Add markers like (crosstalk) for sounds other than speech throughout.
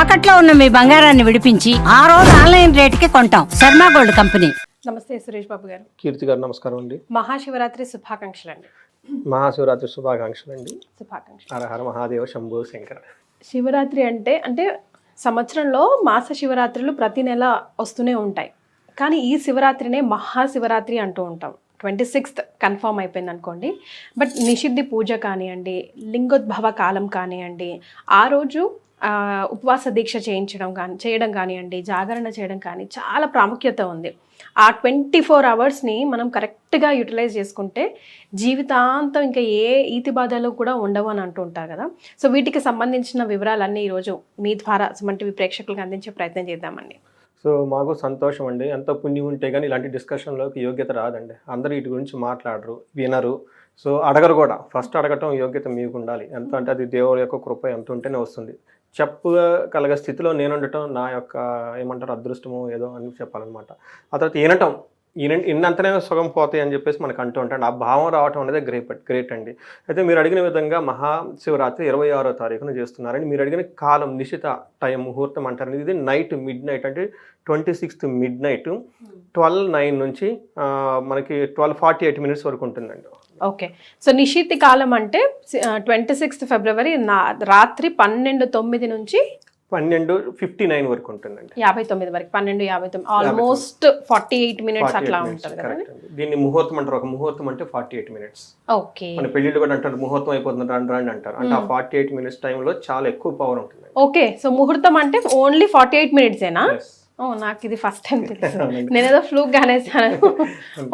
తాకట్లో ఉన్న మీ బంగారాన్ని విడిపించి ఆ రోజు ఆన్లైన్ రేటుకి కొంటాం. Sharma gold company. నమస్తే సురేష్ బాబు గారు. కీర్తి గారు నమస్కారం అండి. మహాశివరాత్రి శుభాకాంక్షలు అండి మహాశివరాత్రి శుభాకాంక్షలు అండి శుభాకాంక్షలు. హర హర మహాదేవ శంభో శంకర. శివరాత్రి అంటే అంటే సంవత్సరంలో మాస శివరాత్రులు ప్రతి నెల వస్తూనే ఉంటాయి. కానీ ఈ శివరాత్రినే మహాశివరాత్రి అంటూ ఉంటాం. ట్వంటీ సిక్స్త్ కన్ఫర్మ్ అయిపోయింది అనుకోండి. బట్ నిషిద్ధి పూజ కానివ్వండి లింగోద్భవ కాలం కానివ్వండి ఆ రోజు ఉపవాస దీక్ష చేయించడం కానీ చేయడం కానివ్వండి జాగరణ చేయడం కానీ చాలా ప్రాముఖ్యత ఉంది. ఆ ట్వంటీ ఫోర్ అవర్స్ని మనం కరెక్ట్గా యూటిలైజ్ చేసుకుంటే జీవితాంతం ఇంకా ఏ ఈతి బాధలు కూడా ఉండవు అని అంటూ ఉంటారు కదా. సో వీటికి సంబంధించిన వివరాలన్నీ ఈరోజు మీ ద్వారా సుమన్ ప్రేక్షకులకు అందించే ప్రయత్నం చేద్దామండి. సో మాకు సంతోషం అండి. ఎంత పుణ్యం ఉంటే కానీ ఇలాంటి డిస్కషన్లోకి యోగ్యత రాదండి. అందరూ వీటి గురించి మాట్లాడరు వినరు. సో అడగరు కూడా. ఫస్ట్ అడగటం యోగ్యత మీకు ఉండాలి ఎంత అంటే అది దేవుడి యొక్క కృప ఎంత ఉంటేనే వస్తుంది. చెప్పగలిగే స్థితిలో నేను ఉండటం నా యొక్క ఏమంటారు అదృష్టము ఏదో అని చెప్పాలన్నమాట. ఆ తర్వాత వినటం ఇన్నంతనే సుఖం పోతాయి అని చెప్పేసి మనకు అంటూ ఉంటాడు. ఆ భావం రావటం అనేది గ్రేట్ గ్రేట్ అండి. అయితే మీరు అడిగిన విధంగా మహాశివరాత్రి ఇరవై ఆరో తారీఖున చేస్తున్నారని మీరు అడిగిన కాలం నిశిత టైం ముహూర్తం అంటారు. ఇది నైట్ మిడ్ నైట్ అంటే twenty sixth midnight twelve nine నుంచి మనకి ట్వెల్వ్ ఫార్టీ ఎయిట్ మినిట్స్ వరకు ఉంటుందండి. ఓకే. సో నిషిద్ధి కాలం అంటే ట్వంటీ సిక్స్త్ ఫిబ్రవరి రాత్రి పన్నెండు తొమ్మిది నుంచి పన్నెండు ఫిఫ్టీ నైన్ వరకు ఉంటుందండి. యాభై తొమ్మిది వరకు పన్నెండు యాభై తొమ్మిది ఆల్మోస్ట్ ఫార్టీ ఎయిట్ మినిట్స్ 48 అట్లా ఉంటుంది. దీన్ని ముహూర్తం అంటారు ఒక ముహూర్తం అంటే ఫార్టీ ఎయిట్ మినిట్స్ ఓకే. మన పెళ్ళిళ్ళు కూడా అంటారు ముహూర్తం అయిపోతుంది రండి రండి అంటారు. అంటే ఆ ఫార్టీ ఎయిట్ మినిట్స్ టైంలో చాలా ఎక్కువ పవర్ ఉంటుంది ఓకే. సో ముహూర్తం అంటే ఓన్లీ ఫార్టీ ఎయిట్ మినిట్సేనా Yes. ఓ నాకు ఇది ఫస్ట్ టైం (laughs) తెలుసు. అవునండి. నేను ఏదో ఫ్లూక్ అనేసాను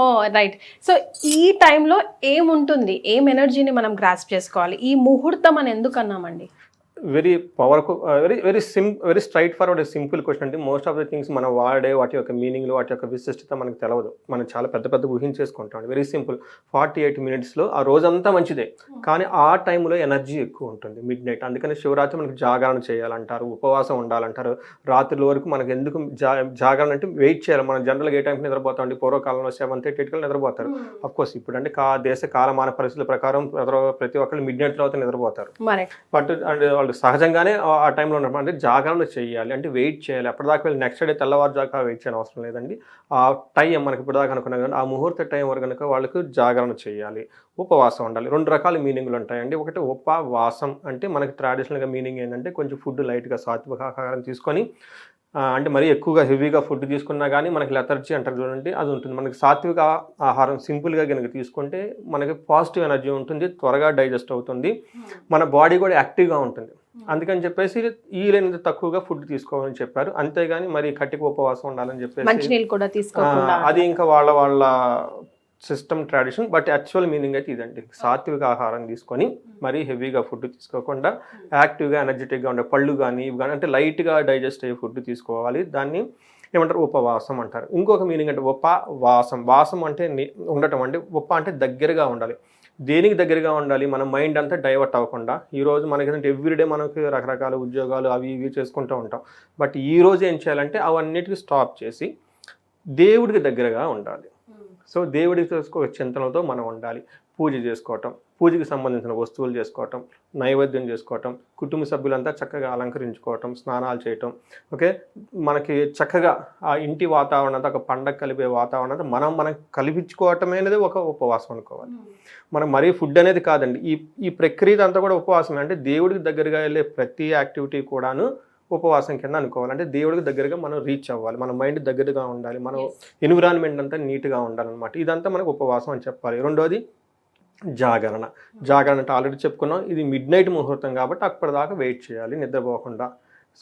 ఓ రైట్ సో ఈ టైంలో ఏముంటుంది? ఏం ఎనర్జీని మనం గ్రాస్ప్ చేసుకోవాలి? ఈ ముహూర్తం అని ఎందుకు అన్నామండి? Very power very very sim very straightforward simple question అంటే మోస్ట్ ఆఫ్ ద థింగ్స్ మనం వాడే వాటి యొక్క మీనింగ్లు వాటి యొక్క విశిష్టత మనకు తెలియదు మనం చాలా పెద్ద పెద్ద ఊహించేసుకుంటాం. వెరీ సింపుల్ ఫార్టీ ఎయిట్ మినిట్స్లో ఆ రోజంతా మంచిదే. కానీ ఆ టైంలో ఎనర్జీ ఎక్కువ ఉంటుంది. మిడ్ నైట్ అందుకని శివరాత్రి మనకు జాగరణ చేయాలంటారు ఉపవాసం ఉండాలంటారు. రాత్రుల వరకు మనకు ఎందుకు జా జాగరణ అంటే వెయిట్ చేయాలి. మనం జనరల్గా ఏ టైంకి నిద్రపోతాం అండి పూర్వకాలంలో సెవెన్ థర్టీ ఎయిట్కి నిద్రపోతారు. అఫ్ కోర్స్ ఇప్పుడు అంటే కా దేశ కాలమాన పరిస్థితుల ప్రకారం ప్రతి- ఒక్కరు మిడ్ నైట్ తర్వాత నిద్రపోతారు బట్ అంటే వాళ్ళు సహజంగానే ఆ- టైంలో ఉన్నప్పుడు అంటే జాగరణ చేయాలి అంటే వెయిట్ చేయాలి. అప్పటిదాకా వెళ్ళి నెక్స్ట్ డే తెల్లవారుజాకా వెయిట్ చేయడం అవసరం లేదండి. ఆ టైం మనకి ఇప్పటిదాకా అనుకున్నాం కానీ ఆ ముహూర్త టైం వరకు కనుక వాళ్ళకు జాగరణ చేయాలి. ఉపవాసం ఉండాలి. రెండు రకాల మీనింగ్లు ఉంటాయండి. ఒకటి ఉపవాసం అంటే మనకి ట్రెడిషనల్గా మీనింగ్ ఏంటంటే కొంచెం ఫుడ్ లైట్గా సాత్విక ఆహారం తీసుకొని అంటే మరీ ఎక్కువగా హెవీగా ఫుడ్ తీసుకున్నా కానీ మనకి లెథర్జీ అంటారు చూడండి అది ఉంటుంది. మనకి సాత్విక ఆహారం సింపుల్గా కనుక తీసుకుంటే మనకి పాజిటివ్ ఎనర్జీ ఉంటుంది త్వరగా డైజెస్ట్ అవుతుంది. మన బాడీ కూడా యాక్టివ్గా ఉంటుంది. అందుకని చెప్పేసి వీలైనంత తక్కువగా ఫుడ్ తీసుకోవాలని చెప్పారు. అంతేగాని మరి కట్టిక ఉపవాసం ఉండాలని చెప్పేసి అది ఇంకా వాళ్ళ వాళ్ళ system tradition but actual meaning అయితే ఇదండి. సాత్విక ఆహారం తీసుకొని మరీ హెవీగా ఫుడ్ తీసుకోకుండా యాక్టివ్గా ఎనర్జెటిక్గా ఉండే పళ్ళు కానీ ఇవి కానీ అంటే లైట్గా డైజెస్ట్ అయ్యే ఫుడ్ తీసుకోవాలి. దాన్ని ఏమంటారు? ఉపవాసం అంటారు. ఇంకొక మీనింగ్ అంటే ఉపవాసం. వాసం అంటే ని- ఉండటం అంటే ఉప అంటే దగ్గరగా ఉండాలి. దేనికి దగ్గరగా ఉండాలి? మన మైండ్ అంతా డైవర్ట్ అవ్వకుండా. ఈ రోజు మనకి ఏంటంటే ఎవ్రీడే మనకి రకరకాల ఉద్యోగాలు అవి ఇవి చేసుకుంటూ ఉంటాం. బట్ ఈ రోజు ఏం చేయాలంటే అవన్నిటికీ స్టాప్ చేసి దేవుడికి దగ్గరగా ఉండాలి. సో దేవుడి ఒక చింతనతో మనం ఉండాలి. పూజ చేసుకోవటం పూజకి సంబంధించిన వస్తువులు చేసుకోవటం నైవేద్యం చేసుకోవటం కుటుంబ సభ్యులంతా చక్కగా అలంకరించుకోవటం స్నానాలు చేయటం ఓకే? మనకి చక్కగా ఆ ఇంటి వాతావరణ ఒక పండగ కలిపే వాతావరణం మనం మనం కల్పించుకోవటమే అనేది ఒక ఉపవాసం అనుకోవాలి. మనం మరీ ఫుడ్ అనేది కాదండి. ఈ ఈ ప్రక్రియ అంతా కూడా ఉపవాసం అంటే దేవుడికి దగ్గరగా వెళ్ళే ప్రతి యాక్టివిటీ కూడాను ఉపవాసం కింద అనుకోవాలి. అంటే దేవుడికి దగ్గరగా మనం రీచ్ అవ్వాలి. మన మైండ్ దగ్గరగా ఉండాలి. మనం ఎన్విరాన్మెంట్ అంతా నీట్గా ఉండాలన్నమాట. ఇదంతా మనకు ఉపవాసం అని చెప్పాలి. రెండోది జాగరణ. జాగరణ అంటే ఆల్రెడీ చెప్పుకున్నాం. ఇది మిడ్ నైట్ ముహూర్తం కాబట్టి అప్పటిదాకా వెయిట్ చేయాలి నిద్రపోకుండా.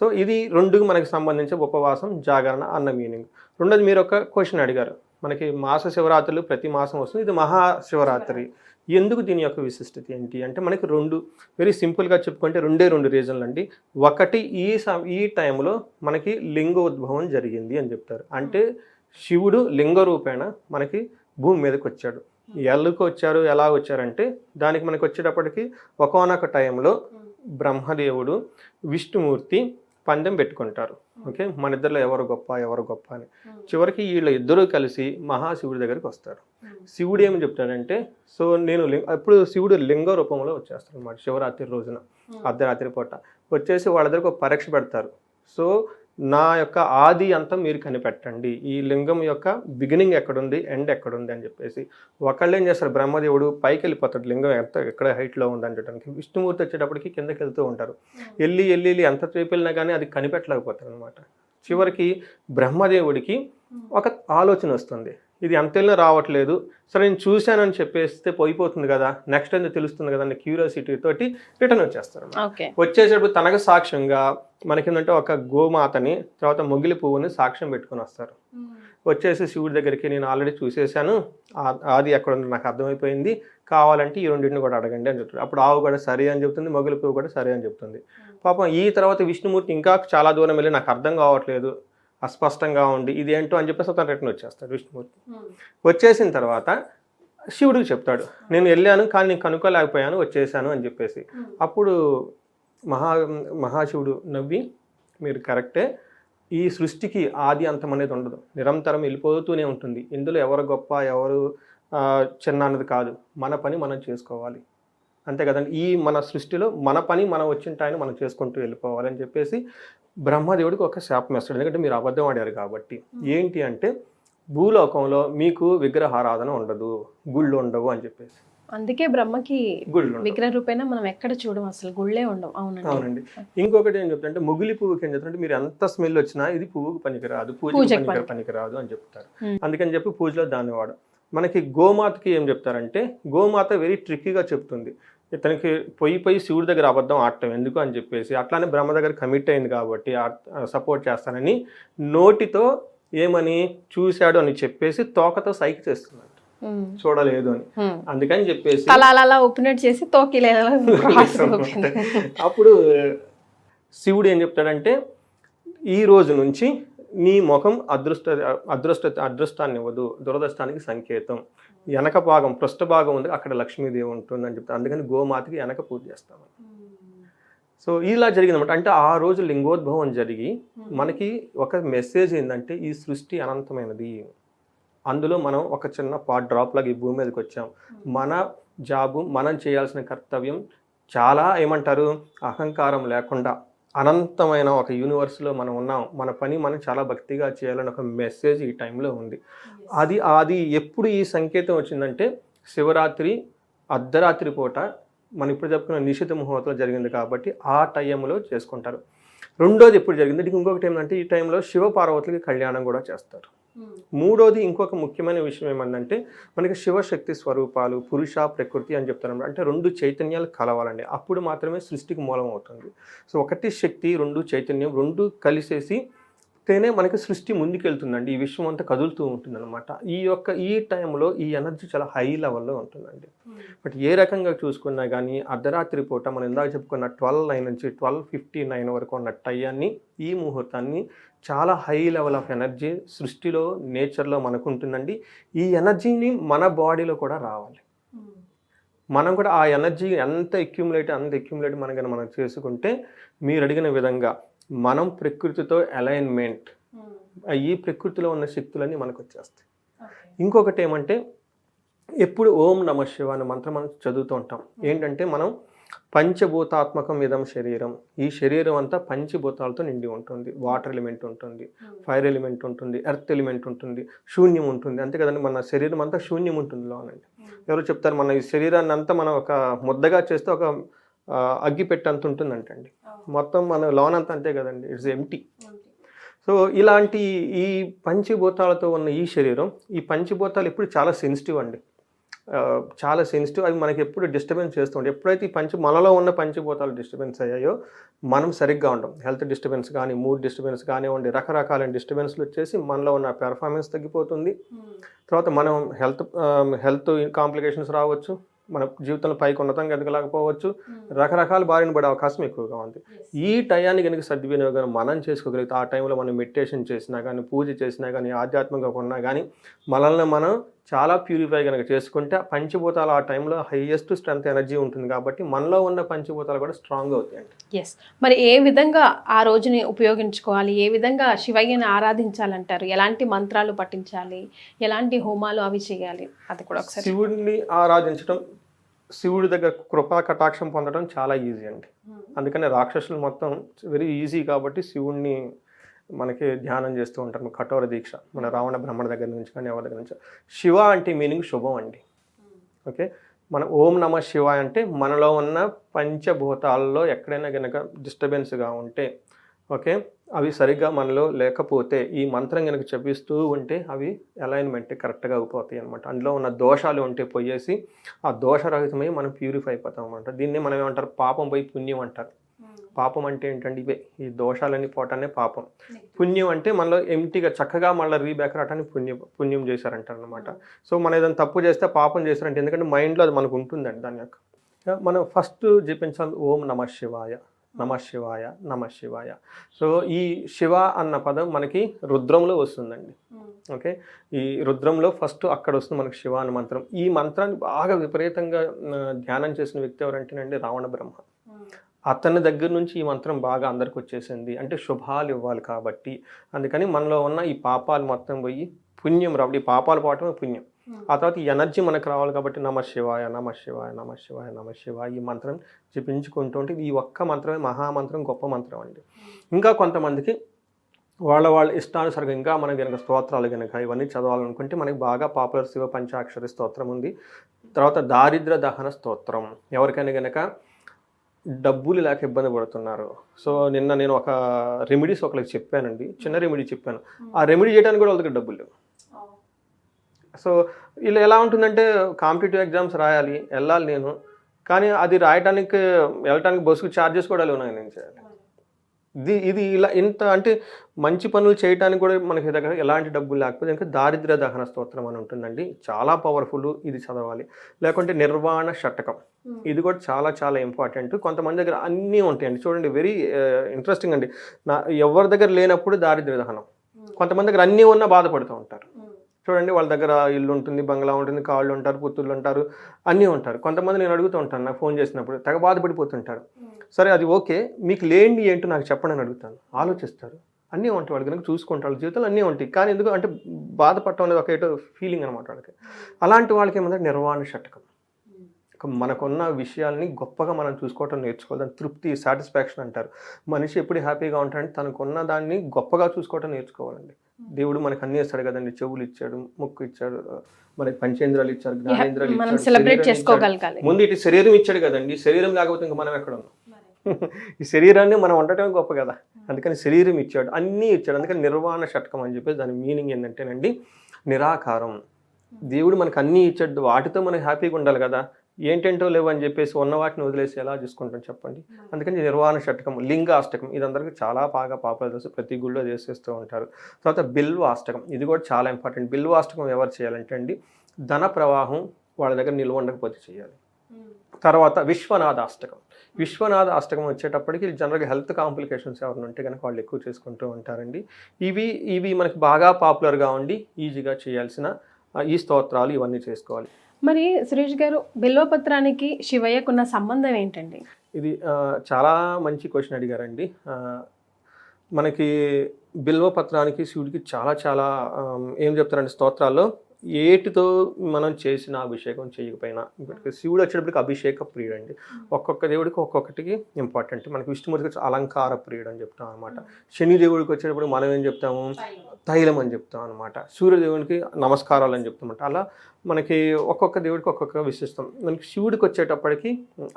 సో ఇది రెండుకి మనకి సంబంధించి ఉపవాసం జాగరణ అన్న మీనింగ్ రెండోది మీరు ఒక క్వశ్చన్ అడిగారు. మనకి మాస శివరాత్రులు ప్రతి మాసం వస్తుంది. ఇది మహాశివరాత్రి ఎందుకు దీని యొక్క విశిష్టత ఏంటి? అంటే మనకి రెండు వెరీ సింపుల్గా చెప్పుకుంటే రెండే రెండు రీజన్లు అండి. ఒకటి ఈ ఈ టైంలో మనకి లింగోద్భవం జరిగింది అని చెప్తారు. అంటే శివుడు లింగ రూపేణ మనకి భూమి మీదకి వచ్చాడు. ఎల్లుకు వచ్చారు? ఎలా వచ్చారంటే దానికి మనకి వచ్చేటప్పటికి ఒకనొక టైంలో బ్రహ్మదేవుడు విష్ణుమూర్తి పందెం పెట్టుకుంటారు. ఓకే? మన ఇద్దరిలో ఎవరు గొప్ప ఎవరు గొప్ప అని. చివరికి వీళ్ళ ఇద్దరూ కలిసి మహాశివుడి దగ్గరికి వస్తారు. శివుడు ఏమి చెప్తాడంటే సో నేను లింగ అప్పుడు శివుడు లింగ రూపంలో వచ్చేస్తాడు అనమాట శివరాత్రి రోజున అర్ధరాత్రి పూట. వచ్చేసి వాళ్ళ దగ్గర ఒక పరీక్ష పెడతారు. సో నా యొక్క ఆది అంతం మీరు కనిపెట్టండి. ఈ లింగం యొక్క బిగినింగ్ ఎక్కడుంది? ఎండ్ ఎక్కడుంది? అని చెప్పేసి. ఒకళ్ళు ఏం చేస్తారు? బ్రహ్మదేవుడు పైకి వెళ్ళిపోతాడు లింగం ఎంత ఎక్కడ హైట్లో ఉంది అని చెప్పడానికి విష్ణుమూర్తి వచ్చేటప్పటికి కిందకి వెళ్తూ ఉంటారు వెళ్ళి వెళ్ళి వెళ్ళి ఎంత సేపు వెళ్ళినా కానీ అది కనిపెట్టలేకపోతారు అనమాట చివరికి బ్రహ్మదేవుడికి ఒక ఆలోచన వస్తుంది. ఇది అంత వెళ్ళినా రావట్లేదు. సరే నేను చూశానని చెప్పేస్తే పోయిపోతుంది కదా నెక్స్ట్ అనేది తెలుస్తుంది కదా అనే క్యూరియాసిటీ తోటి రిటర్న్ వచ్చేస్తారు వచ్చేసేటప్పుడు తనకు సాక్ష్యంగా మనకేంటంటే ఒక గోమాతని తర్వాత మొగిలి పువ్వుని సాక్ష్యం పెట్టుకొని వస్తారు. వచ్చేసి శివుడి దగ్గరికి నేను ఆల్రెడీ చూసేశాను. ఆ- ఆది ఎక్కడ ఉందో నాకు అర్థమైపోయింది. కావాలంటే ఈ రెండింటిని కూడా అడగండి అని చెప్తాడు అప్పుడు ఆవు కూడా సరే అని చెప్తుంది మొగిలి పువ్వు కూడా సరే అని చెప్తుంది. పాపం ఈ తర్వాత విష్ణుమూర్తి ఇంకా చాలా దూరం వెళ్ళి నాకు అర్థం కావట్లేదు. అస్పష్టంగా ఉండి ఇదేంటో అని చెప్పేసి అతను రిటర్న్ వచ్చేస్తాడు విష్ణుమూర్తి. వచ్చేసిన తర్వాత శివుడికి చెప్తాడు నేను వెళ్ళాను కానీ నేను కనుక్కోలేకపోయాను వచ్చేసాను అని చెప్పేసి. అప్పుడు మహా మహాశివుడు నవ్వి మీరు కరెక్టే. ఈ సృష్టికి ఆది అంతం అనేది ఉండదు. నిరంతరం వెళ్ళిపోతూనే ఉంటుంది. ఇందులో ఎవరు గొప్ప ఎవరు చిన్న అన్నది కాదు. మన పని మనం చేసుకోవాలి. అంతే కదండి. ఈ మన సృష్టిలో మన పని మనం వచ్చిన టైం మనం చేసుకుంటూ వెళ్ళిపోవాలి అని చెప్పేసి బ్రహ్మదేవుడికి ఒక శాపం వేస్తాడు. ఎందుకంటే మీరు అబద్ధం ఆడారు కాబట్టి. ఏంటి అంటే భూలోకంలో మీకు విగ్రహారాధన ఉండదు గుళ్ళు ఉండవు అని చెప్పేసి. అందుకే బ్రహ్మకి. విగ్రహ రూపేణ మనం ఎక్కడ చూడం అసలు? గుళ్ళే ఉండవు. అవునండి. అవునండి. ఇంకొకటి ఏం చెప్తారంటే ముగిలి పువ్వుకి ఏం చెప్తారంటే మీరు ఎంత స్మెల్ వచ్చినా ఇది పువ్వుకి పనికిరాదు. పనికి పనికిరాదు అని చెప్తారు. అందుకని చెప్పి పూజలో దాన్ని వాడు. మనకి గోమాతకి ఏం చెప్తారంటే గోమాత వెరీ ట్రిక్కీగా చెప్తుంది. ఇతనికి పొయ్యి పొయ్యి శివుడి దగ్గర అబద్ధం ఆడటం ఎందుకు అని చెప్పేసి అట్లానే బ్రహ్మ దగ్గర కమిట్ అయింది కాబట్టి సపోర్ట్ చేస్తానని నోటితో ఏమని చూశాడు అని చెప్పేసి తోకతో సైకి చేస్తున్నాడు. చూడలేదు అని. అందుకని చెప్పేసి అలా చేసి తోకిలే cross (laughs) open. అప్పుడు శివుడు ఏం చెప్తాడంటే ఈ రోజు నుంచి నీ ముఖం అదృష్ట అదృష్ట అదృష్టాన్ని ఇవ్వదు దురదృష్టానికి సంకేతం. వెనక భాగం పృష్ఠ భాగం ఉంది అక్కడ లక్ష్మీదేవి ఉంటుంది అని చెప్తాను అందుకని గోమాతకి వెనక పూజ చేస్తాము సో ఇలా జరిగిందన్నమాట. అంటే ఆ రోజు లింగోద్భవం జరిగి మనకి ఒక మెసేజ్ ఏంటంటే ఈ సృష్టి అనంతమైనది. అందులో మనం ఒక చిన్న పార్ట్ డ్రాప్ లాగా ఈ భూమి మీదకి వచ్చాం. మన జాబు మనం చేయాల్సిన కర్తవ్యం చాలా ఏమంటారు? అహంకారం లేకుండా. అనంతమైన ఒక యూనివర్స్లో మనం ఉన్నాం. మన పని మనం చాలా భక్తిగా చేయాలని ఒక మెసేజ్ ఈ టైంలో ఉంది. అది అది ఎప్పుడు ఈ సంకేతం వచ్చిందంటే శివరాత్రి అర్ధరాత్రి పూట మనం ఇప్పుడు చెప్పుకున్న నిశిత ముహూర్తంలో జరిగింది కాబట్టి ఆ టైంలో చేసుకుంటారు. రెండోది ఎప్పుడు జరిగింది ఇంకొకటి ఏంటంటే ఈ టైంలో శివ పార్వతులకి కళ్యాణం కూడా చేస్తారు. మూడోది ఇంకొక ముఖ్యమైన విషయం ఏమందంటే మనకి శివశక్తి స్వరూపాలు పురుష ప్రకృతి అని చెప్తారు. అంటే రెండు చైతన్యాలు కలవాలండి. అప్పుడు మాత్రమే సృష్టికి మూలం అవుతుంది. సో ఒకటి శక్తి రెండు చైతన్యం రెండు కలిసేసి తేనే మనకి సృష్టి ముందుకెళ్తుందండి. ఈ విశ్వం అంతా కదులుతూ ఉంటుంది అనమాట ఈ యొక్క ఈ టైంలో ఈ ఎనర్జీ చాలా హై లెవెల్లో ఉంటుందండి. బట్ ఏ రకంగా చూసుకున్నా కానీ అర్ధరాత్రి పూట మనం ఇందాక చెప్పుకున్న ట్వెల్వ్ నైన్ నుంచి ట్వెల్వ్ ఫిఫ్టీ నైన్ వరకు ఉన్న టయాన్ని ఈ ముహూర్తాన్ని చాలా హై లెవెల్ ఆఫ్ ఎనర్జీ సృష్టిలో నేచర్లో మనకు ఉంటుందండి ఈ ఎనర్జీని మన బాడీలో కూడా రావాలి. మనం కూడా ఆ ఎనర్జీ ఎంత ఎక్యుములేట్ అంత ఎక్యుములేట్ మనం కనుక మనం చేసుకుంటే మీరు అడిగిన విధంగా మనం ప్రకృతితో అలైన్మెంట్ ఈ ప్రకృతిలో ఉన్న శక్తులన్నీ మనకు వచ్చేస్తాయి ఇంకొకటి ఏమంటే ఎప్పుడు ఓం నమ శివ అనే మంత్రం మనం చదువుతూ ఉంటాం. ఏంటంటే మనం పంచభూతాత్మకం ఇదం శరీరం. ఈ శరీరం అంతా పంచభూతాలతో నిండి ఉంటుంది. వాటర్ ఎలిమెంట్ ఉంటుంది. ఫైర్ ఎలిమెంట్ ఉంటుంది. ఎర్త్ ఎలిమెంట్ ఉంటుంది. శూన్యం ఉంటుంది. అంతే కదండి మన శరీరం అంతా శూన్యం ఉంటుంది లోనండి. ఎవరు చెప్తారు మన ఈ శరీరాన్ని అంతా మనం ఒక ముద్దగా చేస్తే ఒక ఆ, అగ్గి పెట్టి అంత ఉంటుందంటండి. మొత్తం మన లోన్ అంతా అంతే కదండి. ఇట్స్ ఎంటీ సో ఇలాంటి ఈ పంచభూతాలతో ఉన్న ఈ శరీరం ఈ పంచభూతాలు ఎప్పుడు చాలా సెన్సిటివ్ అండి. చాలా సెన్సిటివ్ అవి మనకి ఎప్పుడు డిస్టర్బెన్స్ చేస్తూ ఉంటాయి. ఎప్పుడైతే ఈ పంచ మనలో ఉన్న పంచభూతాలు డిస్టర్బెన్స్ అయ్యాయో మనం సరిగ్గా ఉంటాం. హెల్త్ డిస్టర్బెన్స్ కానీ మూడ్ డిస్టర్బెన్స్ కానివ్వండి రకరకాల డిస్టర్బెన్స్లు వచ్చేసి మనలో ఉన్న పెర్ఫార్మెన్స్ తగ్గిపోతుంది. తర్వాత మనం హెల్త్ హెల్త్ కాంప్లికేషన్స్ రావచ్చు. మన జీవితంలో పైకి ఉన్నతంగా ఎదగలేకపోవచ్చు రకరకాల బారిన పడే అవకాశం ఎక్కువగా ఉంది. ఈ టయాన్ని కనుక సద్వినియోగం మనం చేసుకోగలిగితే ఆ టైంలో మనం మెడిటేషన్ చేసినా కానీ పూజ చేసినా కానీ ఆధ్యాత్మికంగా ఉన్నా కానీ మనల్ని మనం చాలా ప్యూరిఫై కనుక చేసుకుంటే ఆ పంచభూతాలు ఆ టైంలో హైయెస్ట్ స్ట్రెంత్ ఎనర్జీ ఉంటుంది కాబట్టి మనలో ఉన్న పంచభూతాలు కూడా స్ట్రాంగ్ అవుతాయండి ఎస్ మరి ఏ విధంగా ఆ రోజుని ఉపయోగించుకోవాలి? ఏ విధంగా శివయ్యని ఆరాధించాలంటారు? ఎలాంటి మంత్రాలు పఠించాలి? ఎలాంటి హోమాలు అవి చేయాలి? అది కూడా ఒకసారి శివుడిని ఆరాధించడం శివుడి దగ్గర కృపా కటాక్షం పొందడం చాలా ఈజీ అండి. అందుకని రాక్షసులు మొత్తం వెరీ ఈజీ కాబట్టి శివుణ్ణి మనకి ధ్యానం చేస్తూ ఉంటారు. కఠోర దీక్ష మన రావణ బ్రహ్మణ దగ్గర నుంచి కానీ ఎవరి దగ్గర నుంచి. శివ అంటే మీనింగ్ శుభం అండి. ఓకే? మన ఓం నమ శివ అంటే మనలో ఉన్న పంచభూతాల్లో ఎక్కడైనా కనుక డిస్టర్బెన్స్గా ఉంటే ఓకే? అవి సరిగ్గా మనలో లేకపోతే ఈ మంత్రం కనుక చెప్పిస్తూ ఉంటే అవి అలైన్మెంట్ కరెక్ట్గా అయిపోతాయి అనమాట అందులో ఉన్న దోషాలు ఉంటే పోయేసి ఆ దోషరహితమై మనం ప్యూరిఫై అయిపోతాం అనమాట దీన్ని మనం ఏమంటారు? పాపం పోయి పుణ్యం అంటారు. పాపం అంటే ఏంటంటే ఇవే ఈ దోషాలన్నీ పోవటానే పాపం. పుణ్యం అంటే మనలో ఎంటీగా చక్కగా మళ్ళీ రీబ్యాక్ రావటానికి పుణ్యం పుణ్యం చేశారంటారు అనమాట సో మనం ఏదైనా తప్పు చేస్తే పాపం చేశారంటే ఎందుకంటే మైండ్లో అది మనకు ఉంటుందండి దాని యొక్క. మనం ఫస్ట్ జపించాలి ఓం నమ శివాయ నమ శివాయ నమ శివాయ. సో ఈ శివ అన్న పదం మనకి రుద్రంలో వస్తుందండి. ఓకే? ఈ రుద్రంలో ఫస్ట్ అక్కడ వస్తుంది మనకి శివ అన్న మంత్రం. ఈ మంత్రాన్ని బాగా విపరీతంగా ధ్యానం చేసిన వ్యక్తి ఎవరంటేనండి రావణ బ్రహ్మ. అతని దగ్గర నుంచి ఈ మంత్రం బాగా అందరికి వచ్చేసింది. అంటే శుభాలు ఇవ్వాలి కాబట్టి. అందుకని మనలో ఉన్న ఈ పాపాలు మొత్తం పోయి పుణ్యం రావాలి. ఈ పాపాలు పోవటమే పుణ్యం. ఆ తర్వాత ఈ ఎనర్జీ మనకు రావాలి కాబట్టి నమ శివాయ నమ శివాయ నమ శివాయ నమ శివాయ ఈ మంత్రం జపించుకుంటూ ఉంటే ఈ ఒక్క మంత్రమే మహామంత్రం గొప్ప మంత్రం అండి. ఇంకా కొంతమందికి వాళ్ళ వాళ్ళ ఇష్టానుసరిగా ఇంకా మనకి కనుక స్తోత్రాలు కనుక ఇవన్నీ చదవాలనుకుంటే మనకి బాగా పాపులర్ శివ పంచాక్షరి స్తోత్రం ఉంది. తర్వాత దారిద్ర దహన స్తోత్రం. ఎవరికైనా కనుక డబ్బులు లేక ఇబ్బంది పడుతున్నారు. సో నిన్న నేను ఒక రెమెడీస్ ఒకరికి చెప్పానండి. చిన్న రెమెడీ చెప్పాను. ఆ రెమెడీ చేయడానికి కూడా వాళ్ళ దగ్గర డబ్బులు లేవు. సో ఇలా ఎలా ఉంటుందంటే కాంపిటేటివ్ ఎగ్జామ్స్ రాయాలి వెళ్ళాలి నేను. కానీ అది రాయడానికి వెళ్ళటానికి బస్సుకు ఛార్జెస్ కూడా లేవు నేను చేయాలి. ఇది ఇది ఇలా ఇంత అంటే మంచి పనులు చేయడానికి కూడా మనకి దగ్గర ఎలాంటి డబ్బులు లేకపోతే ఇంకా దారిద్ర్య దహన స్తోత్రం అని ఉంటుందండి. చాలా పవర్ఫుల్ ఇది చదవాలి. లేకుంటే నిర్వాణ షటకం ఇది కూడా చాలా చాలా ఇంపార్టెంట్ కొంతమంది దగ్గర అన్నీ ఉంటాయండి. చూడండి వెరీ ఇంట్రెస్టింగ్ అండి. నా ఎవరి దగ్గర లేనప్పుడు దారిద్ర్య దహనం. కొంతమంది దగ్గర అన్నీ ఉన్నా బాధపడుతూ ఉంటారు. చూడండి వాళ్ళ దగ్గర ఇల్లు ఉంటుంది బంగ్లా ఉంటుంది కాళ్ళు ఉంటారు పుత్తులు ఉంటారు అన్నీ ఉంటారు. కొంతమంది నేను అడుగుతూ ఉంటాను నాకు ఫోన్ చేసినప్పుడు తెగ బాధపడిపోతుంటారు. సరే అది ఓకే మీకు లేనిది ఏంటో నాకు చెప్పండి అని అడుగుతాను. ఆలోచిస్తారు. అన్నీ ఉంటాయి వాళ్ళకి కనుక చూసుకుంటారు? వాళ్ళ జీవితంలో అన్నీ ఉంటాయి. కానీ ఎందుకు అంటే బాధపడటం అనేది ఒక ఏటో ఫీలింగ్ అనమాట వాళ్ళకి. అలాంటి వాళ్ళకి ఏమంటే నిర్వాణ షటకం మనకున్న విషయాల్ని గొప్పగా మనం చూసుకోవటం నేర్చుకోవాలి తృప్తి సాటిస్ఫాక్షన్ అంటారు. మనిషి ఎప్పుడు హ్యాపీగా ఉంటాడంటే తనకున్న దాన్ని గొప్పగా చూసుకోవటం నేర్చుకోవాలండి. దేవుడు మనకు అన్ని ఇస్తాడు కదండి. చెవులు ఇచ్చాడు ముక్కు ఇచ్చాడు మనకి పంచేంద్రాలు ఇచ్చారు జ్ఞానేంద్రాలు ఇచ్చాడు ఇచ్చాడు. ముందు ఇటు శరీరం ఇచ్చాడు కదండి. శరీరం లేకపోతే ఇంకా మనం ఎక్కడ ఉన్నాం (laughs) ఈ శరీరాన్ని మనం ఉండటమే గొప్ప కదా. అందుకని శరీరం ఇచ్చాడు అన్నీ ఇచ్చాడు. అందుకని నిర్వాణ షట్కం అని చెప్పేసి దాని మీనింగ్ ఏంటంటేనండి నిరాకారం. దేవుడు మనకు అన్నీ ఇచ్చాడు. వాటితో మనం హ్యాపీగా ఉండాలి కదా. ఏంటంటో లేవు అని చెప్పేసి ఉన్న వాటిని వదిలేసి ఎలా చూసుకుంటాం చెప్పండి? అందుకని నిర్వాణ షట్కం లింగాష్టకం ఇది అందరికీ చాలా బాగా పాపులర్ తెలుసు ప్రతి గుళ్ళో చేసేస్తూ ఉంటారు. తర్వాత బిల్వాష్టకం ఇది కూడా చాలా ఇంపార్టెంట్. బిల్వాష్టకం ఎవరు చేయాలంటే అండి ధన ప్రవాహం వాళ్ళ దగ్గర నిల్వ ఉండకపోతే చేయాలి. తర్వాత విశ్వనాథ అష్టకం. విశ్వనాథ అష్టకం వచ్చేటప్పటికి జనరల్గా హెల్త్ కాంప్లికేషన్స్ ఎవరైనా ఉంటే కనుక వాళ్ళు ఎక్కువ చేసుకుంటూ ఉంటారండి. ఇవి ఇవి మనకి బాగా పాపులర్గా ఉండి ఈజీగా చేయాల్సిన ఈ స్తోత్రాలు ఇవన్నీ చేసుకోవాలి. మరి సురేష్ గారు బిల్వపత్రానికి శివయ్యకున్న సంబంధం ఏంటండి? ఇది చాలా మంచి క్వశ్చన్ అడిగారండి. మనకి బిల్వ పత్రానికి శివుడికి చాలా చాలా ఏం చెప్తారంటే స్తోత్రాల్లో? ఏటితో మనం చేసిన అభిషేకం చేయకపోయినా శివుడు వచ్చేటప్పటికి అభిషేక ప్రియుడు అండి ఒక్కొక్క దేవుడికి ఒక్కొక్కటికి ఇంపార్టెంట్ మనకి విష్ణుమూర్తికి వచ్చి అలంకార ప్రియుడు అని చెప్తాం అనమాట శని దేవుడికి వచ్చేటప్పుడు మనం ఏం చెప్తాము? తైలం అని చెప్తాం అనమాట సూర్యదేవునికి నమస్కారాలు అని చెప్తామంట అలా మనకి ఒక్కొక్క దేవుడికి ఒక్కొక్క విశిష్టం. మనకి శివుడికి వచ్చేటప్పటికి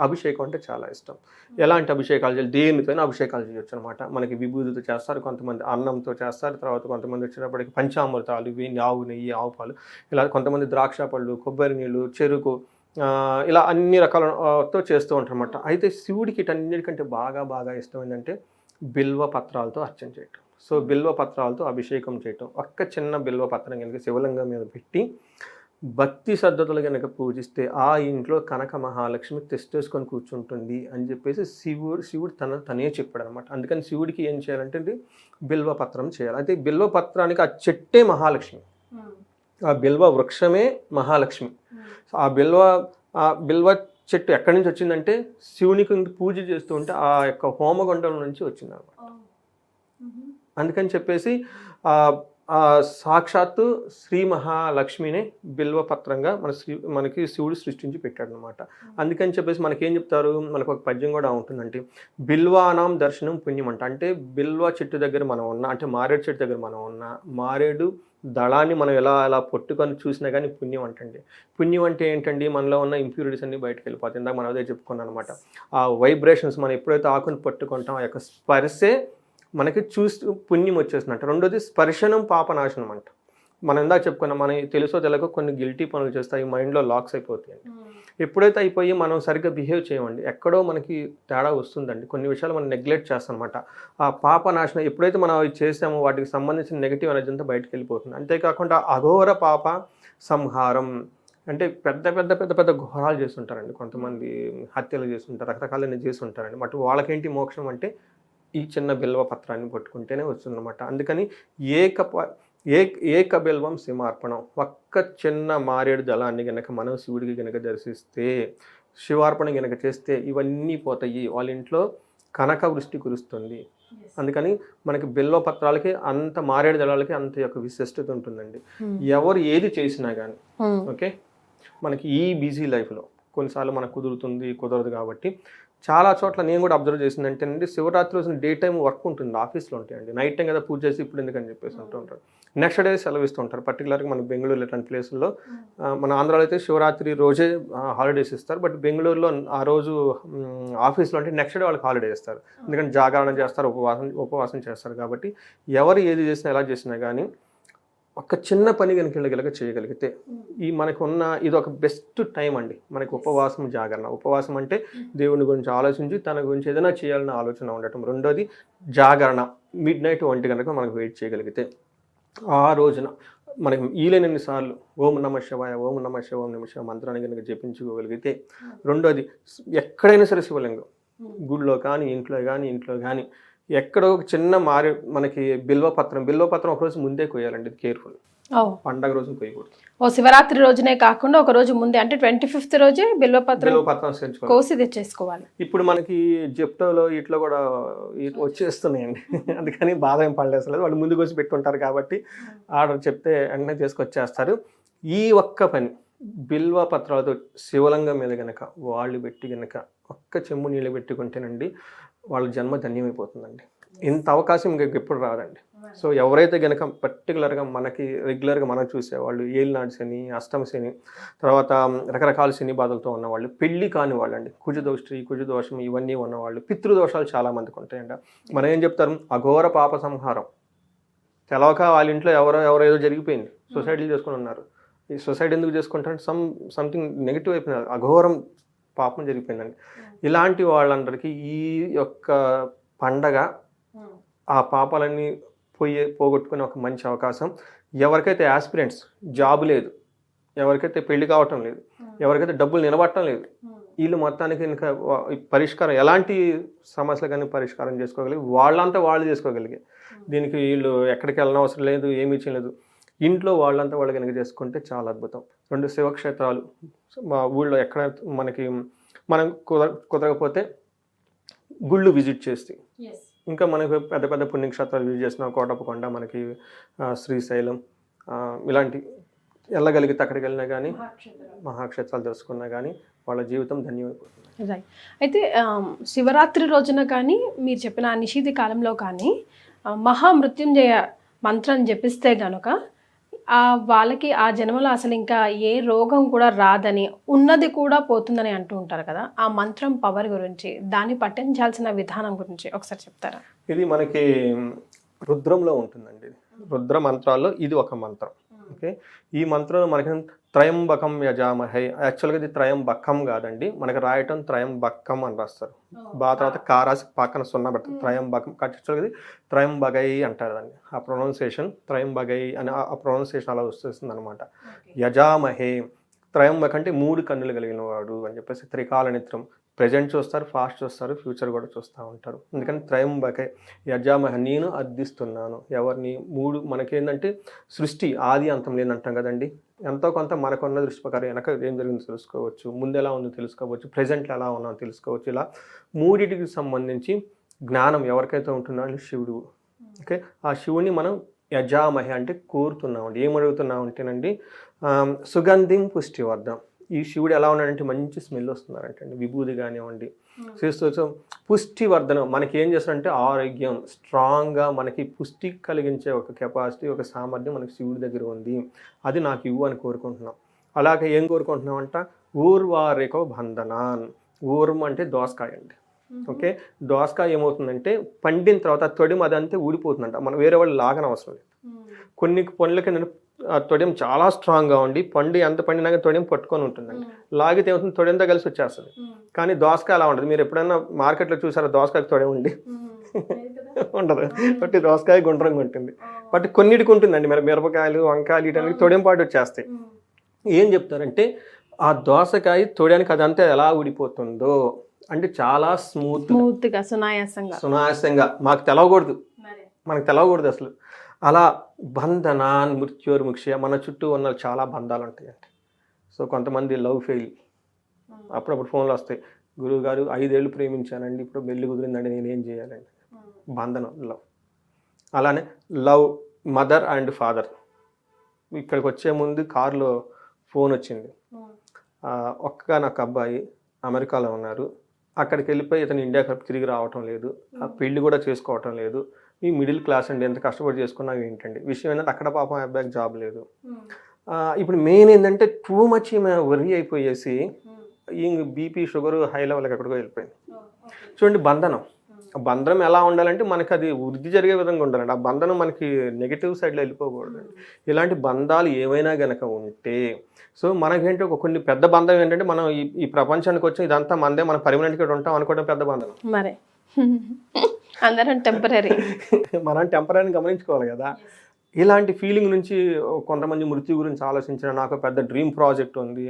అభిషేకం అంటే చాలా ఇష్టం. ఎలాంటి అభిషేకాలు చేయాలి? దేనితోనే అభిషేకాలు చేయొచ్చు అనమాట మనకి విభూతితో చేస్తారు కొంతమంది అన్నంతో చేస్తారు తర్వాత కొంతమంది వచ్చేటప్పటికి పంచామృతాలు ఇవి ఆవు నెయ్యి ఆవు పాలు ఇలా కొంతమంది ద్రాక్ష పళ్ళు కొబ్బరి నీళ్ళు చెరుకు ఇలా అన్ని రకాలతో చేస్తూ ఉంటారనమాట అయితే శివుడికి ఇటన్నిటికంటే బాగా బాగా ఇష్టం ఏంటంటే బిల్వ పత్రాలతో అర్చన చేయటం. సో బిల్వ పత్రాలతో అభిషేకం చేయటం ఒక్క చిన్న బిల్వ పత్రం కనుక శివలింగం మీద పెట్టి భక్తి శ్రద్ధతులు కనుక పూజిస్తే ఆ ఇంట్లో కనక మహాలక్ష్మి తెస్తేసుకొని కూర్చుంటుంది అని చెప్పేసి శివుడు శివుడు తన తనే చెప్పాడు అనమాట అందుకని శివుడికి ఏం చేయాలంటే బిల్వ పత్రం చేయాలి. అయితే బిల్వ పత్రానికి ఆ చెట్టే మహాలక్ష్మి. ఆ బిల్వ వృక్షమే మహాలక్ష్మి. సో ఆ బిల్వ ఆ బిల్వ చెట్టు ఎక్కడి నుంచి వచ్చిందంటే శివునికి పూజ చేస్తూ ఉంటే ఆ యొక్క హోమగుండం నుంచి వచ్చింది అనమాట అందుకని చెప్పేసి సాక్షాత్తు శ్రీ మహాలక్ష్మినే బిల్వపత్రంగా మన శ్రీ మనకి శివుడు సృష్టించి పెట్టాడు అనమాట అందుకని చెప్పేసి మనకేం చెప్తారు? మనకు ఒక పద్యం కూడా ఉంటుందంటే బిల్వానాం దర్శనం పుణ్యం అంట. అంటే బిల్వ చెట్టు దగ్గర మనం ఉన్నా అంటే మారేడు చెట్టు దగ్గర మనం ఉన్నా మారేడు దళాన్ని మనం ఎలా ఎలా పొట్టుకొని చూసినా కానీ పుణ్యం అంటండి. పుణ్యం అంటే ఏంటండి? మనలో ఉన్న ఇంప్యూరిటీస్ అన్ని బయటకు వెళ్ళిపోతాయి. ఇందాక మనం అదే చెప్పుకున్నాను అనమాట ఆ వైబ్రేషన్స్ మనం ఎప్పుడైతే ఆకుని పట్టుకుంటాం ఆ యొక్క స్పర్శే మనకి చూసి పుణ్యం వచ్చేసినట్టు రెండోది స్పర్శనం పాపనాశనం అంట. మనం ఇందాక చెప్పుకున్నాం మనం తెలుసో తెలియక కొన్ని గిల్టీ పనులు చేస్తాయి మైండ్లో లాక్స్ అయిపోతాయండి ఎప్పుడైతే అయిపోయి మనం సరిగ్గా బిహేవ్ చేయమండి ఎక్కడో మనకి తేడా వస్తుందండి. కొన్ని విషయాలు మనం నెగ్లెక్ట్ చేస్తాం అనమాట ఆ పాప నాశనం ఎప్పుడైతే మనం అవి చేసామో వాటికి సంబంధించిన నెగిటివ్ ఎనర్జీ అంతా బయటకు వెళ్ళిపోతుంది. అంతేకాకుండా అఘోర పాప సంహారం అంటే పెద్ద పెద్ద పెద్ద పెద్ద ఘోరాలు చేస్తుంటారండి. కొంతమంది హత్యలు చేస్తుంటారు రకరకాలన్నీ చేస్తుంటారండి. బట్ వాళ్ళకేంటి మోక్షం అంటే ఈ చిన్న బిల్వ పత్రాన్ని పట్టుకుంటేనే వస్తుందన్నమాట. అందుకని ఏక ప- ఏ ఏక బిల్వం సింహార్పణం. ఒక్క చిన్న మారేడు దళాన్ని గనక మనం శివుడికి గనక దర్శిస్తే శివార్పణ గనక చేస్తే ఇవన్నీ పోతాయి. వాళ్ళ ఇంట్లో కనక వృష్టి కురుస్తుంది. అందుకని మనకి బిల్వ పత్రాలకి అంత మారేడు దళాలకి అంత యొక్క విశిష్టత ఉంటుందండి. ఎవరు ఏది చేసినా కానీ Hmm. ఓకే? మనకి ఈ బిజీ లైఫ్లో కొన్నిసార్లు మనకు కుదురుతుంది కుదరదు కాబట్టి చాలా చోట్ల నేను కూడా అబ్జర్వ్ చేసింది అంటే శివరాత్రి రోజున డే టైం వర్క్ ఉంటుంది ఆఫీస్లో ఉంటాయండి. నైట్ టైం కదా పూజ చేసి ఇప్పుడు ఎందుకని చెప్పేసి అంటూ ఉంటారు. నెక్స్ట్ డే సెలవిస్తూ ఉంటారు. పర్టికులర్గా మన బెంగళూరు ఇలాంటి ప్లేసుల్లో ఆ, మన ఆంధ్రాలో అయితే శివరాత్రి రోజే హాలిడేస్ ఇస్తారు. బట్ బెంగళూరులో ఆ రోజు ఆఫీస్లో అంటే నెక్స్ట్ డే వాళ్ళకి హాలిడే ఇస్తారు. ఎందుకంటే జాగరణ చేస్తారు ఉపవాసం ఉపవాసం చేస్తారు. కాబట్టి ఎవరు ఏది చేసినా ఎలా చేసినా కానీ ఒక చిన్న పని కనుక వెళ్ళగలగ చేయగలిగితే ఈ మనకు ఉన్న ఇది ఒక బెస్ట్ టైం అండి. మనకి ఉపవాసం జాగరణ. ఉపవాసం అంటే దేవుని గురించి ఆలోచించి తన గురించి ఏదైనా చేయాలన్న ఆలోచన ఉండటం. రెండోది జాగరణ. మిడ్ నైట్ ఒంటి గంటకు మనకు వెయిట్ చేయగలిగితే ఆ రోజున మనకి ఈలైనన్ని సార్లు ఓం నమ శివాయ ఓం నమ శివ ఓం నమ శివ మంత్రాన్ని కనుక జపించుకోగలిగితే రెండోది ఎక్కడైనా సరే శివలింగం. గుడిలో కానీ ఇంట్లో కానీ ఇంట్లో కానీ ఎక్కడో ఒక చిన్న మారి మనకి బిల్వపత్రం బిల్వపత్రం ఒక రోజు ముందే కొయ్యాలండి కేర్ఫుల్ పండగ రోజు కొయ్యకూడదు. ఓ శివరాత్రి రోజునే కాకుండా ఒక రోజు ముందే అంటే ట్వంటీ ఫిఫ్త్ రోజే బిల్వపత్రం కోసి తెచ్చేసుకోవాలి. ఇప్పుడు మనకి జెప్టోలో ఇట్లా కూడా వచ్చేస్తున్నాయండి. (laughs) అందుకని బాధ ఏం పడలేదు వాళ్ళు ముందుకు వచ్చి పెట్టుకుంటారు కాబట్టి ఆర్డర్ చెప్తే వెంటనే తీసుకొచ్చేస్తారు. ఈ ఒక్క పని బిల్వ పత్రాలతో శివలింగం మీద గనక వాళ్ళు పెట్టి గనక ఒక్క చెంబు నీళ్ళు పెట్టుకుంటేనండి వాళ్ళ జన్మ ధన్యమైపోతుందండి. ఇంత అవకాశం ఇంక ఎప్పుడు రాదండి. సో ఎవరైతే గనక పర్టికులర్గా మనకి రెగ్యులర్గా మనం చూసేవాళ్ళు ఏలినాడు శని అష్టమ శని తర్వాత రకరకాల శని బాధలతో ఉన్నవాళ్ళు పెళ్ళి కాని వాళ్ళండి కుజదోష్టి కుజదోషం ఇవన్నీ ఉన్నవాళ్ళు పితృదోషాలు చాలా మందికి ఉంటాయండి. మనం ఏం చెప్తారు? అఘోర పాప సంహారం. తెలవక వాళ్ళ ఇంట్లో ఎవరో ఎవరో ఏదో జరిగిపోయింది. సొసైటీలు చేసుకుని ఉన్నారు. ఈ సొసైటీ ఎందుకు చేసుకుంటారంటే సమ్ సంథింగ్ నెగిటివ్ అయిపోయినారు అఘోరం పాపం జరిగిపోయిందండి. ఇలాంటి వాళ్ళందరికీ ఈ యొక్క పండగ ఆ పాపాలన్నీ పోయే పోగొట్టుకునే ఒక మంచి అవకాశం. ఎవరికైతే ఆస్పిరెంట్స్ జాబ్ లేదు ఎవరికైతే పెళ్ళి కావటం లేదు ఎవరికైతే డబ్బులు నిలబడటం లేదు వీళ్ళు మొత్తానికి ఇంకా పరిష్కారం ఎలాంటి సమస్యలు కానీ పరిష్కారం చేసుకోగలిగి వాళ్ళంతా వాళ్ళు చేసుకోగలిగే. దీనికి వీళ్ళు ఎక్కడికి వెళ్ళిన అవసరం లేదు ఏమీ చేయలేదు ఇంట్లో వాళ్ళంతా వాళ్ళు కనుక చేసుకుంటే చాలా అద్భుతం. రెండు శివక్షేత్రాలు మా ఊళ్ళో ఎక్కడ మనకి మనం కుదర కుదరకపోతే గుళ్ళు విజిట్ చేస్తే ఇంకా మనకు పెద్ద పెద్ద పుణ్యక్షేత్రాలు విజిట్ చేసిన కోటప్పకొండ మనకి శ్రీశైలం ఇలాంటి వెళ్ళగలిగితే అక్కడికి వెళ్ళినా కానీ మహాక్షేత్రాలు. తెలుసుకున్నా కానీ వాళ్ళ జీవితం ధన్యమైపోతుంది. రైట్ అయితే శివరాత్రి రోజున కానీ మీరు చెప్పిన ఆ నిషిద్ధి కాలంలో కానీ మహామృత్యుంజయ మంత్రం జపిస్తే గనుక వాళ్ళకి ఆ జన్మలో అసలు ఇంకా ఏ రోగం కూడా రాదని ఉన్నది కూడా పోతుందని అంటూ ఉంటారు కదా. ఆ మంత్రం పవర్ గురించి దాన్ని పట్టించాల్సిన విధానం గురించి ఒకసారి చెప్తారా? ఇది మనకి రుద్రంలో ఉంటుందండి. రుద్ర మంత్రాల్లో ఇది ఒక మంత్రం. ఓకే? ఈ మంత్రంలో మనకి త్రయంబకం యజామహై. యాక్చువల్గా ఇది త్రయంబకం కాదండి. మనకి రాయటం త్రయంబకం అని రాస్తారు. బా తర్వాత కారాసి పక్కన సున్నా పెడతారు. త్రయంబకం యాక్చువల్గా ఇది త్రయంబగై అంటారు దాన్ని. ఆ ప్రొనౌన్సియేషన్ త్రయంబగై అని ఆ ప్రొనౌన్సియేషన్ అలా వస్తుంది అనమాట యజామహే. త్రయంబక అంటే మూడు కన్నులు కలిగిన వాడు అని చెప్పేసి త్రికాల నిత్రం ప్రజెంట్ చూస్తారు ఫాస్ట్ చూస్తారు ఫ్యూచర్ కూడా చూస్తూ ఉంటారు. అందుకని త్రయంబకే యజామహ నేను అర్థిస్తున్నాను. ఎవరిని మూడు మనకేంటంటే సృష్టి ఆది అంతం లేదంటాం కదండి. ఎంతో కొంత మనకున్న దృష్టి ప్రకారం వెనక ఏం జరిగిందో తెలుసుకోవచ్చు ముందు ఎలా ఉందో తెలుసుకోవచ్చు ప్రజెంట్లో ఎలా ఉన్నామో తెలుసుకోవచ్చు. ఇలా మూడిటికి సంబంధించి జ్ఞానం ఎవరికైతే ఉంటుందో శివుడు. ఓకే? ఆ శివుని మనం యజామహి అంటే కోరుతున్నామండి. ఏం అడుగుతున్నాం అంటేనండి సుగంధిం పుష్టివర్ధం. ఈ శివుడు ఎలా ఉన్నాడంటే మంచి స్మెల్ వస్తున్నారంటే అండి. విభూది కానివ్వండి. చేస్తూ పుష్టివర్ధనం మనకి ఏం చేస్తారంటే ఆరోగ్యం స్ట్రాంగ్గా మనకి పుష్టి కలిగించే ఒక కెపాసిటీ ఒక సామర్థ్యం మనకి శివుడి దగ్గర ఉంది. అది నాకు ఇవ్వు అని కోరుకుంటున్నాం. అలాగే ఏం కోరుకుంటున్నాం అంట ఊర్వారికో బంధనాన్. ఊర్మ అంటే దోసకాయ అండి. ఓకే? దోసకాయ ఏమవుతుందంటే పండిన తర్వాత తొడిమ అదంతే ఊడిపోతుందంట. మనం వేరే వాళ్ళు లాగన అవసరం లేదు కొన్ని పనులకి నేను తొడియం చాలా స్ట్రాంగ్గా ఉండి పండు ఎంత పండినాక తొడియం పట్టుకొని ఉంటుందండి. లాగితే ఏమవుతుంది? తొడియంతో కలిసి వచ్చేస్తుంది. కానీ దోసకాయ అలా ఉండదు. మీరు ఎప్పుడైనా మార్కెట్లో చూసారా దోసకాయకి తొడియం ఉండి? ఉండదు. బట్టి దోసకాయ గుండ్రంగా ఉంటుంది. బట్ కొన్నిటికి ఉంటుందండి. మరి మిరపకాయలు వంకాయలు వీటన్నిటికి తొడియం పాటు వచ్చేస్తాయి. ఏం చెప్తారంటే ఆ దోసకాయ తొడియానికి అదంతా ఎలా ఊడిపోతుందో అంటే చాలా స్మూత్ స్మూత్గా సునాయాసంగా. సునాయాసంగా. మాకు తెలవకూడదు. మనకు తెలవకూడదు అసలు. అలా బంధనాన్ మృత్యోర్ముక్ష మన చుట్టూ ఉన్న చాలా బంధాలు ఉంటాయండి సో కొంతమంది లవ్ ఫెయిల్. అప్పుడప్పుడు ఫోన్లు వస్తాయి. గురువు గారు ఐదేళ్ళు ప్రేమించానండి ఇప్పుడు పెళ్ళి కుదిరిందండి నేనేం చేయాలండి. బంధనం లవ్. అలానే లవ్ మదర్ అండ్ ఫాదర్. ఇక్కడికి వచ్చే ముందు కారులో ఫోన్ వచ్చింది. ఆ, ఒక్కగానొక్క అబ్బాయి అమెరికాలో ఉన్నారు. అక్కడికి వెళ్ళిపోయి ఇతను ఇండియాకి తిరిగి రావటం లేదు. ఆ పెళ్ళి కూడా చేసుకోవటం లేదు. ఈ మిడిల్ క్లాస్ అండి ఎంత కష్టపడి చేసుకున్నావు ఏంటండి? విషయం ఏంటంటే అక్కడ పాపం అబ్బాయికి జాబ్ లేదు. ఇప్పుడు మెయిన్ ఏంటంటే టూ మచ్ ఈమె వరి అయిపోయేసి ఈ బీపీ షుగర్ హై లెవెల్కి ఎక్కడికో వెళ్ళిపోయింది. చూడండి బంధనం. బంధనం ఎలా ఉండాలంటే మనకి అది వృద్ధి జరిగే విధంగా ఉండాలండి. ఆ బంధనం మనకి నెగిటివ్ సైడ్లో వెళ్ళిపోకూడదండి. ఇలాంటి బంధాలు ఏవైనా గనక ఉంటే సో మనకేంటి ఒక కొన్ని పెద్ద బంధం ఏంటంటే మనం ఈ ఈ ప్రపంచానికి వచ్చి ఇదంతా మందే మనం పర్మనెంట్గా ఇక్కడ ఉంటాం అనుకోవడం పెద్ద బంధనం. మరే. (laughs) అందరం టెంపరీ మనం టెంపరీ గమనించుకోవాలి కదా. ఇలాంటి ఫీలింగ్ నుంచి కొంతమంది మృత్యు గురించి ఆలోచించిన నాకు పెద్ద డ్రీమ్ ప్రాజెక్ట్ ఉంది.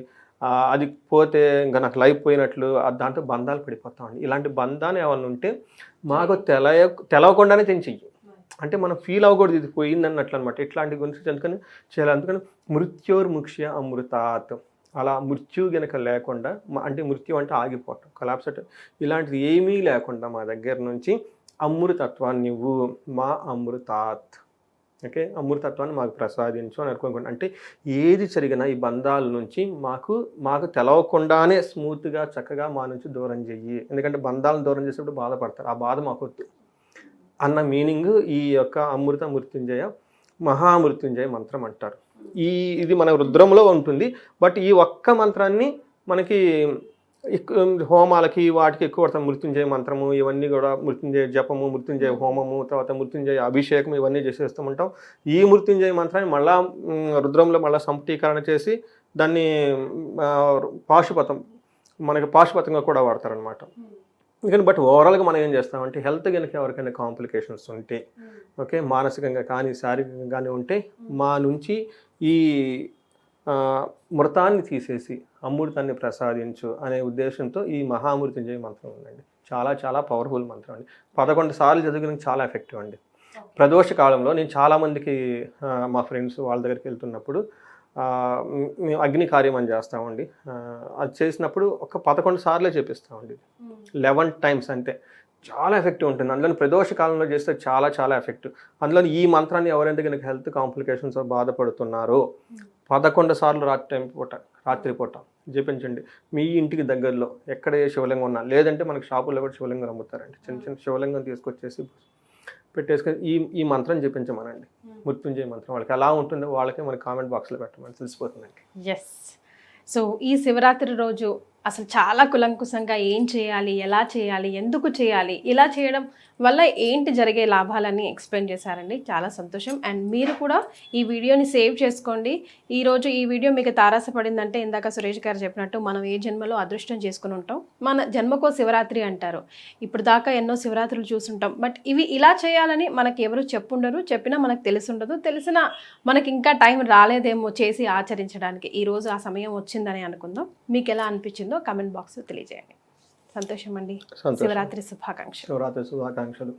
అది పోతే ఇంకా నాకు లైఫ్ పోయినట్లు దాంట్లో బంధాలు పడిపోతామండి ఇలాంటి బంధాలు ఏమన్నా ఉంటే మాకు తెలయ తెలవకుండానే తెంచెయ్యి అంటే మనం ఫీల్ అవ్వకూడదు ఇది పోయింది అన్నట్లు అనమాట ఇట్లాంటి గురించి అందుకని చేయాలి? అందుకని మృత్యోర్ముక్ష్య అమృతాత్. అలా మృత్యు గనక లేకుండా అంటే మృత్యు అంటే ఆగిపోవటం కొలాప్స్ ఇలాంటిది ఏమీ లేకుండా మా దగ్గర నుంచి అమృతత్వాన్ని నువ్వు మా అమృతాత్. ఓకే? అమృతత్వాన్ని మాకు ప్రసాదించు అని అనుకోకుండా అంటే ఏది జరిగినా ఈ బంధాల నుంచి మాకు మాకు తెలవకుండానే స్మూత్గా చక్కగా మా నుంచి దూరం చెయ్యి. ఎందుకంటే బంధాలను దూరం చేసేటప్పుడు బాధపడతారు. ఆ బాధ మాకు వద్దు. అన్న మీనింగ్ ఈ యొక్క అమృత మృత్యుంజయ మహామృత్యుంజయ మంత్రం అంటారు. ఈ ఇది మన రుద్రంలో ఉంటుంది. బట్ ఈ ఒక్క మంత్రాన్ని మనకి హోమాలకి వాటికి ఎక్కువ పడతాం మృత్యుంజయ మంత్రము ఇవన్నీ కూడా మృత్యుంజయ జపము మృత్యుంజయ హోమము తర్వాత మృత్యుంజయ అభిషేకం ఇవన్నీ చేసేస్తూ ఉంటాం. ఈ మృత్యుంజయ మంత్రాన్ని మళ్ళా రుద్రంలో మళ్ళా సంపుటీకరణ చేసి దాన్ని పాశుపతం మనకి పాశుపతంగా కూడా వాడతారనమాట కానీ బట్ ఓవరాల్గా మనం ఏం చేస్తామంటే హెల్త్ కనుక ఎవరికైనా కాంప్లికేషన్స్ ఉంటే ఓకే మానసికంగా కానీ శారీరకంగా కానీ ఉంటే మా నుంచి ఈ మృతాన్ని తీసేసి అమృతాన్ని ప్రసాదించు అనే ఉద్దేశంతో ఈ మహామృత్యుంజయ మంత్రం ఉందండి. చాలా చాలా పవర్ఫుల్ మంత్రం అండి. పదకొండు సార్లు చదివిన చాలా ఎఫెక్టివ్ అండి. ప్రదోష కాలంలో నేను చాలామందికి మా ఫ్రెండ్స్ వాళ్ళ దగ్గరికి వెళ్తున్నప్పుడు మేము అగ్ని కార్యం అని చేస్తామండి. అది చేసినప్పుడు ఒక పదకొండు సార్లే చేపిస్తామండి. లెవెన్ టైమ్స్ అంతే. చాలా ఎఫెక్టివ్ ఉంటుంది. అందులో ప్రదోష కాలంలో చేస్తే చాలా చాలా ఎఫెక్టివ్ అందులో ఈ మంత్రాన్ని ఎవరైతే కనుక హెల్త్ కాంప్లికేషన్స్ బాధపడుతున్నారో పదకొండు సార్లు రాత్రి టైం పూట రాత్రి పూట జపించండి. మీ ఇంటికి దగ్గరలో ఎక్కడ ఏ శివలింగం ఉన్నా లేదంటే మనకి షాపుల్లో కూడా శివలింగం అమ్ముతారండి. చిన్న చిన్న శివలింగం తీసుకొచ్చేసి పెట్టేసుకొని ఈ ఈ మంత్రం జపించమనండి. మృత్యుంజయ మంత్రం. వాళ్ళకి ఎలా ఉంటుందో వాళ్ళకి మన కామెంట్ బాక్స్లో పెట్టమని తెలిసిపోతుందండి. ఎస్ సో ఈ శివరాత్రి రోజు అసలు చాలా కులంకుశంగా ఏం చేయాలి ఎలా చేయాలి ఎందుకు చేయాలి ఇలా చేయడం వల్ల ఏంటి జరిగే లాభాలని ఎక్స్ప్లెయిన్ చేశారండి. చాలా సంతోషం. అండ్ మీరు కూడా ఈ వీడియోని సేవ్ చేసుకోండి. ఈరోజు ఈ వీడియో మీకు తారాసపడిందంటే ఇందాక సురేష్ గారు చెప్పినట్టు మనం ఏ జన్మలో అదృష్టం చేసుకుని ఉంటాం. మన జన్మకో శివరాత్రి అంటారు. ఇప్పుడు దాకా ఎన్నో శివరాత్రులు చూసుంటాం. బట్ ఇవి ఇలా చేయాలని మనకి ఎవరు చెప్పుండరు. చెప్పినా మనకు తెలిసి ఉండదు తెలిసినా మనకి ఇంకా టైం రాలేదేమో చేసి ఆచరించడానికి ఈ రోజు ఆ సమయం వచ్చిందని అనుకుందాం. మీకు ఎలా అనిపించిందో కమెంట్ బాక్స్లో తెలియజేయండి. సంతోషం. అండి శివరాత్రి శుభాకాంక్షలు. శివరాత్రి శుభాకాంక్షలు.